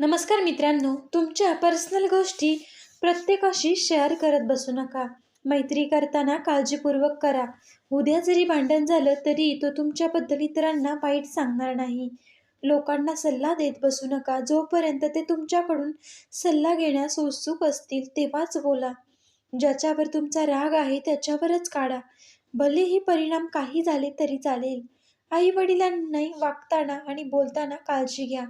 नमस्कार मित्रांनो तुमच्या पर्सनल गोष्टी प्रत्येकाशी शेअर करत बसू नका. मैत्री करताना काळजीपूर्वक करा. उद्या जरी भांडण झालं तरी तो तुमच्याबद्दल इतरांना वाईट सांगणार नाही. लोकांना सल्ला देत बसू नका. जोपर्यंत ते तुमच्याकडून सल्ला घेण्यास उत्सुक असतील तेव्हाच बोला. ज्याच्यावर तुमचा राग आहे त्याच्यावरच काढा. भलेही परिणाम काही झाले तरी चालेल. आई वडिलांनाही वागताना आणि बोलताना काळजी घ्या.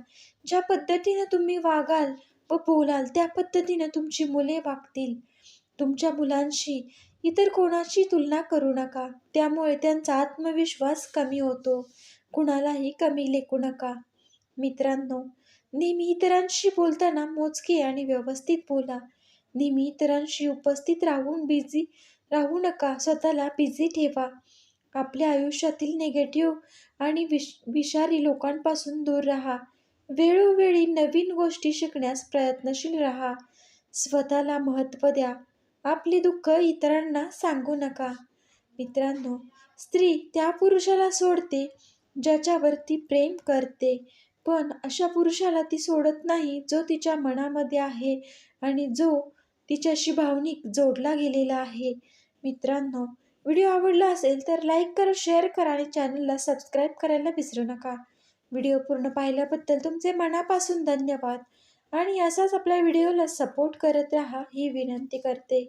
ज्या पद्धतीनं तुम्ही वागाल व बोलाल त्या पद्धतीनं तुमची मुले वागतील. तुमच्या मुलांशी इतर कोणाची तुलना करू नका. त्यामुळे त्यांचा आत्मविश्वास कमी होतो. कुणालाही कमी लेखू नका. मित्रांनो नेहमी इतरांशी बोलताना मोजके आणि व्यवस्थित बोला. नेहमी इतरांशी उपस्थित राहून बिझी राहू नका. स्वतःला बिझी ठेवा. आपल्या आयुष्यातील निगेटिव्ह आणि विष विषारी लोकांपासून दूर राहा. वेळोवेळी नवीन गोष्टी शिकण्यास प्रयत्नशील राहा. स्वतःला महत्त्व द्या. आपले दुःख इतरांना सांगू नका. मित्रांनो स्त्री त्या पुरुषाला सोडते ज्याच्यावर ती प्रेम करते. पण अशा पुरुषाला ती सोडत नाही जो तिच्या मनामध्ये आहे आणि जो तिच्याशी भावनिक जोडला गेलेला आहे. मित्रांनो व्हिडिओ आवडला असेल तर लाईक करा शेअर करा आणि चॅनलला सबस्क्राईब करायला विसरू नका. व्हिडिओ पूर्ण पाहिल्याबद्दल तुमचे मनापासून धन्यवाद. आणि असाच आपल्या व्हिडिओला सपोर्ट करत राहा ही विनंती करते.